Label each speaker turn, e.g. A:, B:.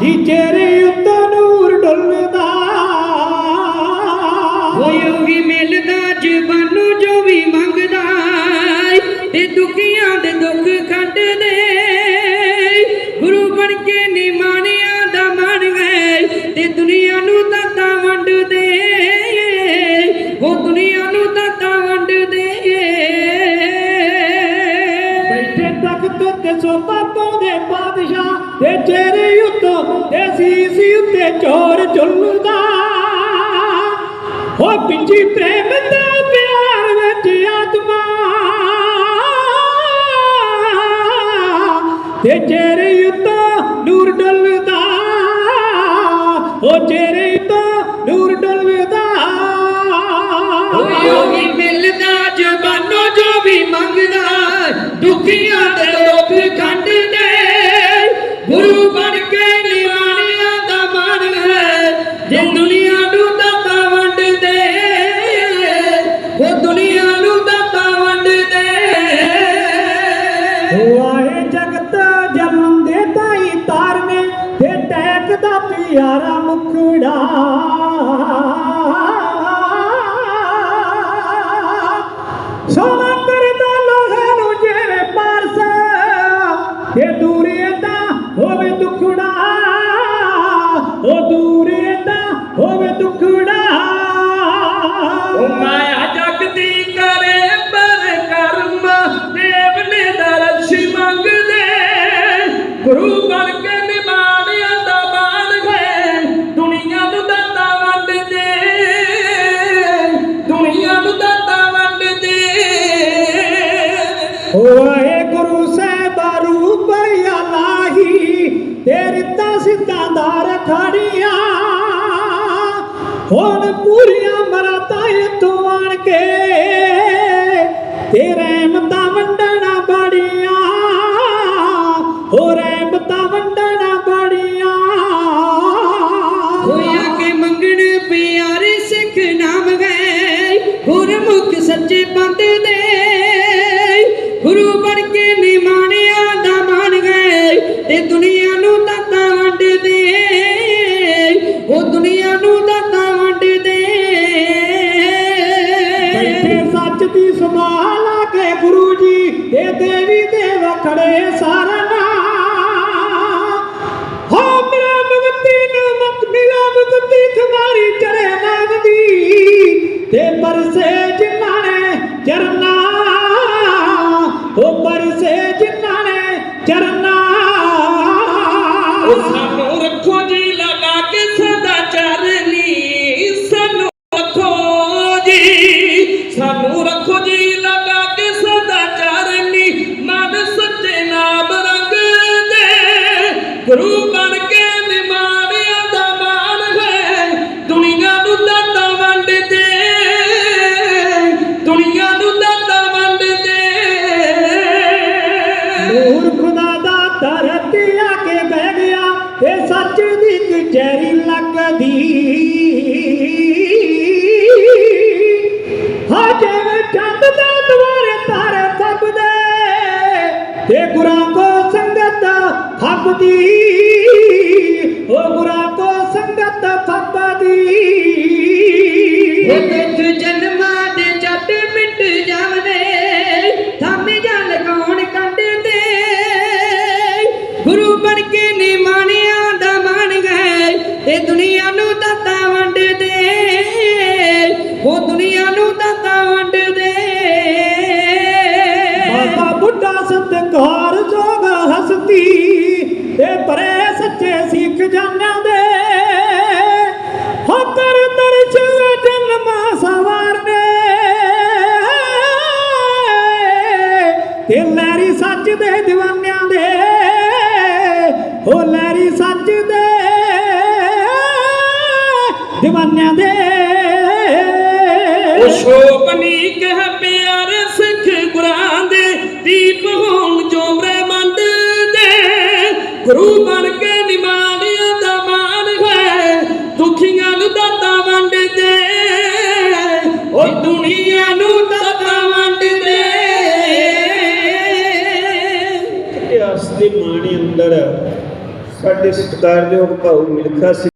A: ਜੀ ਚਿਹਰੇ ਉੱਤੋਂ ਨੂਰ ਡੁੱਲਦਾ।
B: ਹੋਈ ਉਹੀ ਮਿਲਦਾ ਜਵਾਨੂ ਜੋ ਵੀ ਮੰਗਦਾ ਤੇ ਦੁਖੀਆਂ ਦੇ ਦੁੱਖ ਖੰਡਦੇ ਗੁਰੂ ਬਣ ਕੇ ਨਿਮਾਣਿਆਂ ਦਾ ਮਨ ਹੈ ਤੇ ਦੁਨੀਆ ਨੂੰ ਦਾਤਾ ਵੰਡਦੇ ਉਹ ਦੁਨੀਆ ਨੂੰ ਦਾਤਾ ਵੰਡਦੇ
A: ਬੈਠੇ ਤਖਤ ਉੱਤੇ ਸੋਭਾ ਪਾਉਂਦੇ ਬਾਦਸ਼ਾਹ ਤੇ ਚਿਹਰੇ ਉੱਤੋਂ ਤੇ ਸੀਸ ਉੱਤੇ ਚੋਰ ਝੁੱਲਦਾ। ਹੋ ਪਿੱਛੇ ਪ੍ਰੇਮ ਦਾ ਪਿਆਰ ਵਿੱਚ ਆਤਮਾ। ਤੇ ਚਿਹਰੇ ਉੱਤੋਂ ਨੂਰ ਡੁੱਲਦਾ। ਉਹ ਚਿਹਰੇ ਉੱਤੋਂ ਨੂਰ ਡੁੱਲਦਾ।
B: ਹੋਈ ਉਹੀ ਮਿਲਦਾ ਜਵਾਨੋ ਜੋ ਵੀ ਮੰਗਦਾ। ਗੁਰੂ ਬਣ ਕੇ ਨਿਵਾਣਿਆਂ ਦਾ ਮਨ ਹੈ, ਜੇ ਦੁਨੀਆ ਨੂੰ ਦਾਤਾ ਵੰਡਦੇ ਉਹ ਦੁਨੀਆ ਨੂੰ ਦਾਤਾ ਵੰਡਦੇ
A: ਆਏ ਜਗਤ ਜਨਮ ਦੇ ਤਾਈ ਤਾਰਨੇ ਤੇ ਟੈਕ ਦਾ ਪਿਆਰਾ ਮੁਖੜਾ। ਸੋਨਾ ਕਰਦਾ ਲੋਹੇ ਨੂੰ ਜੇ ਪਾਰਸ, ਤੇ ਦੂਰੇ ਓਏ ਗੁਰੂ ਸਾਹਿਬਾ ਰੂਪ ਲਾਹੀ ਤੇਰੇ ਤਾਂ ਦਾ ਰਖੜੀਆਂ। ਹੁਣ ਪੂਰੀਆਂ ਮਰਾਤਾਂ ਇੱਥੋਂ ਆਣ ਕੇ ਤੇਰੇ ਮਤਾਂ ਵੰਡਣਾ ਬੜੀਆਂ। ਹੋ ਰਹਿਮਤਾਂ ਵੰਡਣਾ ਬੜੀਆਂ।
B: ਹੋਇਆ ਕਿ ਮੰਗਣ ਪਿਆਰੇ ਸਿੱਖ ਨਾਮ ਗਏ ਗੁਰਮੁਖ ਸੱਚੇ ਪੰਥ ਗਏ ਦੁਨੀਆ ਨੂੰ ਦਾਤਾ ਵੰਡਦੇ ਉਹ ਦੁਨੀਆ ਨੂੰ ਦਾਤਾ ਵੰਡਦੇ
A: ਬੈਠੇ ਸੱਚ ਦੀ ਸੰਭਾਲ ਆ ਕੇ ਗੁਰੂ ਜੀ ਤੇ ਦੇਵੀ ਦੇਵ ਖੜੇ ਸਾਰਨਾ। ਹੋ ਮੇਰਾ ਮੁਕਤੀ ਨੂੰ ਮੁਕ ਮਿਲਾ ਮੁਕਤੀ ਤੁਹਾਰੀ ਚੜੇ ਨਾਮ ਦੀ। ਤੇ ਪਰਸੇ ਜਿਨ੍ਹਾਂ ਨੇ ਚਰਨਾ, ਉਹ ਪਰਸੇ ਜਿਨ੍ਹਾਂ ਨੇ ਚਰਨਾ।
B: ਉਹ ਸਾਨੂੰ ਰੱਖੋ ਜੀ, ਲਗਾ ਕੇ ਸਦਾ ਚਰਨੀ ਸਾਨੂੰ ਰੱਖੋ ਜੀ, ਸਾਨੂੰ ਰੱਖੋ ਜੀ, ਲਗਾ ਕੇ ਸਦਾ ਚਰਨੀ ਮਨ ਸੱਚੇ ਨਾਮ ਰੰਗ ਦੇ, ਗੁਰੂ ਬਣ ਦੀ
A: ਕਚਹਿਰੀ ਲੱਗਦੀ। ਹਾਂ ਜਿਵੇਂ ਚੰਦ ਦੇ ਦੁਆਰੇ ਤਾਰੇ ਤਪਦੇ ਤੇ ਗੁਰਾਂ ਕੋ ਸੰਗਤ ਫੱਬਦੀ ਉਹ
B: ખજાનાને હો
A: તર તર છે જન્મા સવારને તે લારી ਸੱਚ ਦੇ دیਵਾਨਿਆਂ ਦੇ ਹੋ ਲਾਰੀ ਸੱਚ ਦੇ دیਵਾਨਿਆਂ ਦੇ।
B: ਉਹ ਸ਼ੋਭਨੀ ਕਹਿ ਪਿਆਰ ਸਿੱਖ ਗੁਰਾਂ ਦੇ, ਦੀਪ ਹੋਣ ਜੋ ਬ੍ਰਹਮੰਡ ਦੇ। ਗੁਰੂ ਬਣ ਕੇ
C: ਸਤਿਕਾਰਯੋਗ ਭਾਊ ਮਿਲਖਾ ਸਿੰਘ